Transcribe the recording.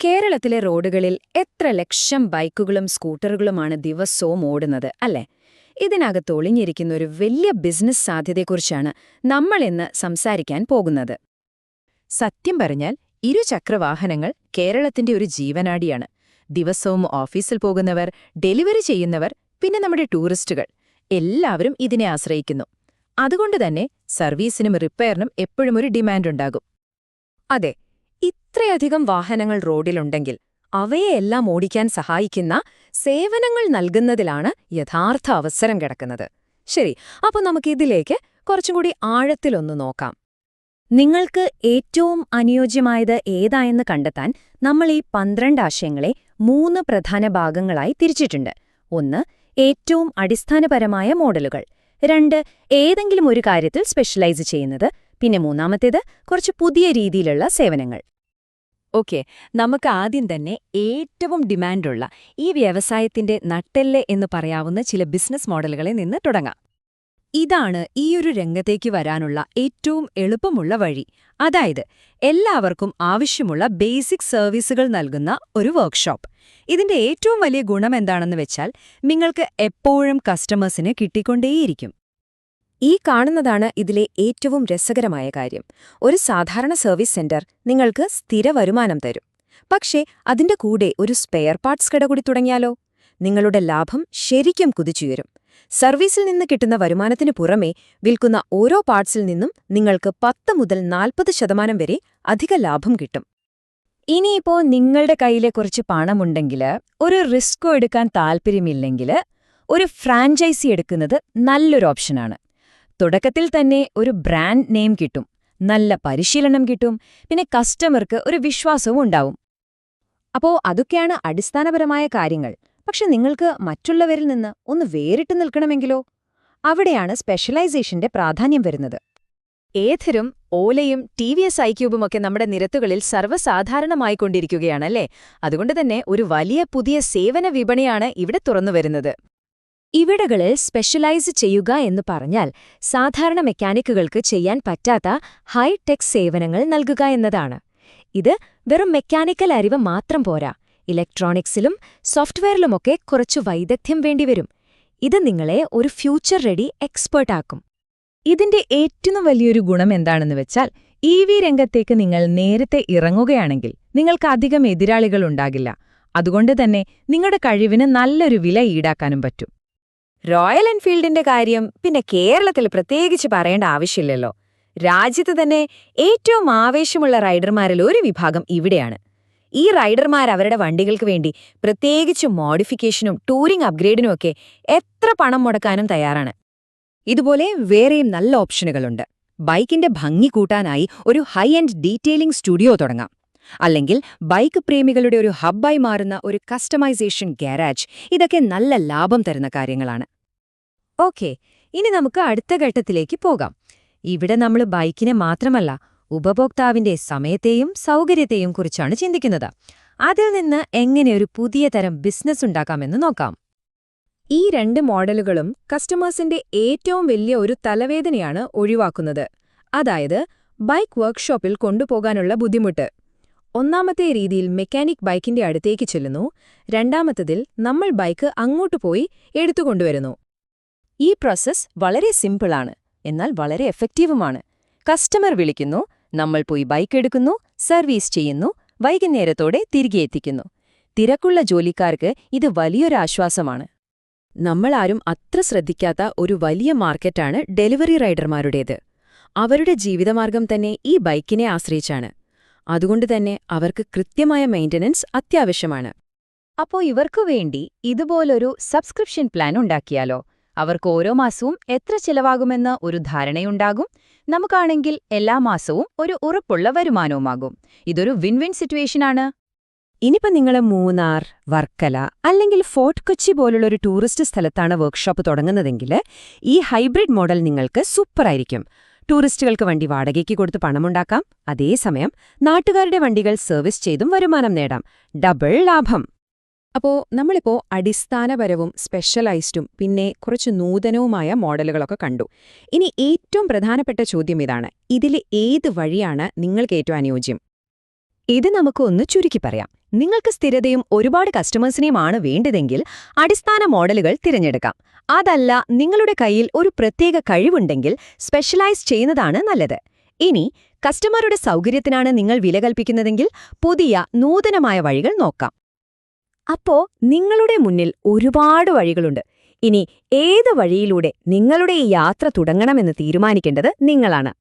കേരളത്തിലെ റോഡുകളിൽ എത്ര ലക്ഷം ബൈക്കുകളും സ്കൂട്ടറുകളുമാണ് ദിവസവും ഓടുന്നത് അല്ലേ? ഇതിനകത്ത് ഒളിഞ്ഞിരിക്കുന്ന ഒരു വലിയ ബിസിനസ് സാധ്യതയെക്കുറിച്ചാണ് നമ്മൾ ഇന്ന് സംസാരിക്കാൻ പോകുന്നത്. സത്യം പറഞ്ഞാൽ ഇരുചക്രവാഹനങ്ങൾ കേരളത്തിന്റെ ഒരു ജീവനാടിയാണ്. ദിവസവും ഓഫീസിൽ പോകുന്നവർ ഡെലിവറി ചെയ്യുന്നവർ പിന്നെ നമ്മുടെ ടൂറിസ്റ്റുകൾ എല്ലാവരും ഇതിനെ ആശ്രയിക്കുന്നു. അതുകൊണ്ട് തന്നെ സർവീസിനും റിപ്പയറിനും എപ്പോഴും ഒരു ഡിമാൻഡുണ്ടാകും അതെ ഇത്രയധികം വാഹനങ്ങൾ റോഡിലുണ്ടെങ്കിൽ അവയെല്ലാം ഓടിക്കാൻ സഹായിക്കുന്ന സേവനങ്ങൾ നൽകുന്നതിലാണ് യഥാർത്ഥ അവസരം കിടക്കുന്നത്. ശരി അപ്പോൾ നമുക്കിതിലേക്ക് കുറച്ചും കൂടി ആഴത്തിലൊന്ന് നോക്കാം. നിങ്ങൾക്ക് ഏറ്റവും അനുയോജ്യമായത് ഏതായെന്ന് കണ്ടെത്താൻ നമ്മൾ ഈ പന്ത്രണ്ട് ആശയങ്ങളെ മൂന്ന് പ്രധാന ഭാഗങ്ങളായി തിരിച്ചിട്ടുണ്ട്. ഒന്ന് ഏറ്റവും അടിസ്ഥാനപരമായ മോഡലുകൾ. രണ്ട് ഏതെങ്കിലും ഒരു കാര്യത്തിൽ സ്പെഷ്യലൈസ് ചെയ്യുന്നത്. പിന്നെ മൂന്നാമത്തേത് കുറച്ച് പുതിയ രീതിയിലുള്ള സേവനങ്ങൾ. ഓക്കെ. നമുക്ക് ആദ്യം തന്നെ ഏറ്റവും ഡിമാൻഡുള്ള ഈ വ്യവസായത്തിന്റെ നട്ടെല്ല് എന്ന് പറയാവുന്ന ചില ബിസിനസ് മോഡലുകളിൽ നിന്ന് തുടങ്ങാം. ഇതാണ് ഈയൊരു രംഗത്തേക്ക് വരാനുള്ള ഏറ്റവും എളുപ്പമുള്ള വഴി. അതായത് എല്ലാവർക്കും ആവശ്യമുള്ള ബേസിക് സർവീസുകൾ നൽകുന്ന ഒരു വർക്ക്ഷോപ്പ്. ഇതിന്റെ ഏറ്റവും വലിയ ഗുണം എന്താണെന്ന് വെച്ചാൽ നിങ്ങൾക്ക് എപ്പോഴും കസ്റ്റമേഴ്സിന് കിട്ടിക്കൊണ്ടേയിരിക്കും. ഈ കാണുന്നതാണ് ഇതിലെ ഏറ്റവും രസകരമായ കാര്യം. ഒരു സാധാരണ സർവീസ് സെന്റർ നിങ്ങൾക്ക് സ്ഥിര വരുമാനം തരും. പക്ഷേ അതിന്റെ കൂടെ ഒരു സ്പെയർ പാർട്സ് കട കൂടി തുടങ്ങിയാലോ? നിങ്ങളുടെ ലാഭം ശരിക്കും കുതിച്ചുയരും സർവീസിൽ നിന്ന് കിട്ടുന്ന വരുമാനത്തിന് പുറമേ വിൽക്കുന്ന ഓരോ പാർട്സിൽ നിന്നും നിങ്ങൾക്ക് പത്ത് മുതൽ നാൽപ്പത് ശതമാനം വരെ അധിക ലാഭം കിട്ടും. ഇനിയിപ്പോ നിങ്ങളുടെ കയ്യിലെ കുറച്ച് പണമുണ്ടെങ്കിൽ ഒരു റിസ്കോ എടുക്കാൻ താൽപ്പര്യമില്ലെങ്കിൽ ഒരു ഫ്രാഞ്ചൈസി എടുക്കുന്നത് നല്ലൊരു ഓപ്ഷനാണ്. തുടക്കത്തിൽ തന്നെ ഒരു ബ്രാൻഡ് നെയിം കിട്ടും. നല്ല പരിശീലനം കിട്ടും. പിന്നെ കസ്റ്റമർക്ക് ഒരു വിശ്വാസവും ഉണ്ടാവും. അപ്പോ അതൊക്കെയാണ് അടിസ്ഥാനപരമായ കാര്യങ്ങൾ. പക്ഷെ നിങ്ങൾക്ക് മറ്റുള്ളവരിൽ നിന്ന് ഒന്ന് വേറിട്ട് നിൽക്കണമെങ്കിലോ? അവിടെയാണ് സ്പെഷ്യലൈസേഷന്റെ പ്രാധാന്യം വരുന്നത്. ഏഥരും ഓലയും ടി വി എസ് ഐക്യൂബുമൊക്കെ നമ്മുടെ നിരത്തുകളിൽ സർവസാധാരണമായിക്കൊണ്ടിരിക്കുകയാണല്ലേ അതുകൊണ്ട് തന്നെ ഒരു വലിയ പുതിയ സേവന വിപണിയാണ് ഇവിടെ തുറന്നുവരുന്നത് ഇവിടകളിൽ സ്പെഷ്യലൈസ് ചെയ്യുക എന്ന് പറഞ്ഞാൽ സാധാരണ മെക്കാനിക്കുകൾക്ക് ചെയ്യാൻ പറ്റാത്ത ഹൈടെക് സേവനങ്ങൾ നൽകുക എന്നതാണ്. ഇത് വെറും മെക്കാനിക്കൽ അറിവ് മാത്രം പോരാ. ഇലക്ട്രോണിക്സിലും സോഫ്റ്റ്വെയറിലുമൊക്കെ കുറച്ചു വൈദഗ്ധ്യം വേണ്ടിവരും. ഇത് നിങ്ങളെ ഒരു ഫ്യൂച്ചർ റെഡി എക്സ്പേർട്ടാക്കും ഇതിന്റെ ഏറ്റവും വലിയൊരു ഗുണം എന്താണെന്ന് വെച്ചാൽ ഇ വി രംഗത്തേക്ക് നിങ്ങൾ നേരത്തെ ഇറങ്ങുകയാണെങ്കിൽ നിങ്ങൾക്ക് അധികം എതിരാളികൾ ഉണ്ടാകില്ല. അതുകൊണ്ട് തന്നെ നിങ്ങളുടെ കഴിവിന് നല്ലൊരു വില ഈടാക്കാനും പറ്റും. റോയൽ എൻഫീൽഡിന്റെ കാര്യം പിന്നെ കേരളത്തിൽ പ്രത്യേകിച്ച് പറയേണ്ട ആവശ്യമില്ലല്ലോ. രാജ്യത്ത് തന്നെ ഏറ്റവും ആവേശമുള്ള റൈഡർമാരിൽ ഒരു വിഭാഗം ഇവിടെയാണ്. ഈ റൈഡർമാർ അവരുടെ വണ്ടികൾക്ക് വേണ്ടി പ്രത്യേകിച്ച് മോഡിഫിക്കേഷനും ടൂറിംഗ് അപ്ഗ്രേഡിനും ഒക്കെ എത്ര പണം മുടക്കാനും തയ്യാറാണ്. ഇതുപോലെ വേറെയും നല്ല ഓപ്ഷനുകളുണ്ട്. ബൈക്കിന്റെ ഭംഗി കൂട്ടാനായി ഒരു ഹൈ എൻഡ് ഡീറ്റെയിലിംഗ് സ്റ്റുഡിയോ തുടങ്ങാം. അല്ലെങ്കിൽ ബൈക്ക് പ്രേമികളുടെ ഒരു ഹബ്ബായി മാറുന്ന ഒരു കസ്റ്റമൈസേഷൻ ഗാരാജ് ഇതൊക്കെ നല്ല ലാഭം തരുന്ന കാര്യങ്ങളാണ്. ഓക്കെ ഇനി നമുക്ക് അടുത്ത ഘട്ടത്തിലേക്ക് പോകാം. ഇവിടെ നമ്മൾ ബൈക്കിനെ മാത്രമല്ല ഉപഭോക്താവിന്റെ സമയത്തെയും സൗകര്യത്തെയും കുറിച്ചാണ് ചിന്തിക്കുന്നത്. അതിൽ നിന്ന് എങ്ങനെ ഒരു പുതിയ തരം ബിസിനസ് ഉണ്ടാക്കാമെന്ന് നോക്കാം. ഈ രണ്ട് മോഡലുകളും കസ്റ്റമേഴ്സിന്റെ ഏറ്റവും വലിയ ഒരു തലവേദനയാണ് ഒഴിവാക്കുന്നത്. അതായത് ബൈക്ക് വർക്ക്ഷോപ്പിൽ കൊണ്ടുപോകാനുള്ള ബുദ്ധിമുട്ട്. ഒന്നാമത്തെ രീതിയിൽ മെക്കാനിക് ബൈക്കിന്റെ അടുത്തേക്ക് ചെല്ലുന്നു. രണ്ടാമത്തതിൽ നമ്മൾ ബൈക്ക് അങ്ങോട്ട് പോയി എടുത്തുകൊണ്ടുവരുന്നു. ഈ പ്രോസസ് വളരെ സിമ്പിളാണ് എന്നാൽ വളരെ എഫക്റ്റീവുമാണ്. കസ്റ്റമർ വിളിക്കുന്നു നമ്മൾ പോയി ബൈക്ക് എടുക്കുന്നു സർവീസ് ചെയ്യുന്നു വൈകുന്നേരത്തോടെ തിരികെ എത്തിക്കുന്നു. തിരക്കുള്ള ജോലിക്കാർക്ക് ഇത് വലിയൊരാശ്വാസമാണ് നമ്മളാരും അത്ര ശ്രദ്ധിക്കാത്ത ഒരു വലിയ മാർക്കറ്റാണ് ഡെലിവറി റൈഡർമാരുടേത്. അവരുടെ ജീവിതമാർഗം തന്നെ ഈ ബൈക്കിനെ ആശ്രയിച്ചാണ്. അതുകൊണ്ട് തന്നെ അവർക്ക് കൃത്യമായ മെയിന്റനൻസ് അത്യാവശ്യമാണ്. അപ്പോ ഇവർക്കു വേണ്ടി ഇതുപോലൊരു സബ്സ്ക്രിപ്ഷൻ പ്ലാൻ ഉണ്ടാക്കിയാലോ? അവർക്ക് ഓരോ മാസവും എത്ര ചിലവാകുമെന്ന് ഒരു ധാരണയുണ്ടാകും. നമുക്കാണെങ്കിൽ എല്ലാ മാസവും ഒരു ഉറപ്പുള്ള വരുമാനവുമാകും. ഇതൊരു വിൻ വിൻ സിറ്റുവേഷനാണ് ഇനിയിപ്പോ നിങ്ങൾ മൂന്നാർ വർക്കല അല്ലെങ്കിൽ ഫോർട്ട് കൊച്ചി പോലുള്ള ഒരു ടൂറിസ്റ്റ് സ്ഥലത്താണ് വർക്ക്ഷോപ്പ് തുടങ്ങുന്നതെങ്കിൽ ഈ ഹൈബ്രിഡ് മോഡൽ നിങ്ങൾക്ക് സൂപ്പറായിരിക്കും ടൂറിസ്റ്റുകൾക്ക് വണ്ടി വാടകയ്ക്ക് കൊടുത്ത് പണമുണ്ടാക്കാം. അതേസമയം നാട്ടുകാരുടെ വണ്ടികൾ സർവീസ് ചെയ്തും വരുമാനം നേടാം. ഡബിൾ ലാഭം. അപ്പോ നമ്മളിപ്പോ അടിസ്ഥാനപരവും സ്പെഷ്യലൈസ്ഡും പിന്നെ കുറച്ച് നൂതനവുമായ മോഡലുകളൊക്കെ കണ്ടു. ഇനി ഏറ്റവും പ്രധാനപ്പെട്ട ചോദ്യം ഇതാണ്. ഇതിൽ ഏത് വഴിയാണ് നിങ്ങൾക്ക് ഏറ്റവും അനുയോജ്യം? ഇത് നമുക്ക് ഒന്ന് ചുരുക്കി പറയാം. നിങ്ങൾക്ക് സ്ഥിരതയും ഒരുപാട് കസ്റ്റമേഴ്സിനെയുമാണ് വേണ്ടതെങ്കിൽ അടിസ്ഥാന മോഡലുകൾ തിരഞ്ഞെടുക്കാം. അതല്ല നിങ്ങളുടെ കയ്യിൽ ഒരു പ്രത്യേക കഴിവുണ്ടെങ്കിൽ സ്പെഷ്യലൈസ് ചെയ്യുന്നതാണ് നല്ലത്. ഇനി കസ്റ്റമറുടെ സൗകര്യത്തിനാണ് നിങ്ങൾ വില കൽപ്പിക്കുന്നതെങ്കിൽ പുതിയ നൂതനമായ വഴികൾ നോക്കാം. അപ്പോ നിങ്ങളുടെ മുന്നിൽ ഒരുപാട് വഴികളുണ്ട്. ഇനി ഏത് വഴിയിലൂടെ നിങ്ങളുടെ ഈ യാത്ര തുടങ്ങണമെന്ന് തീരുമാനിക്കേണ്ടത് നിങ്ങളാണ്.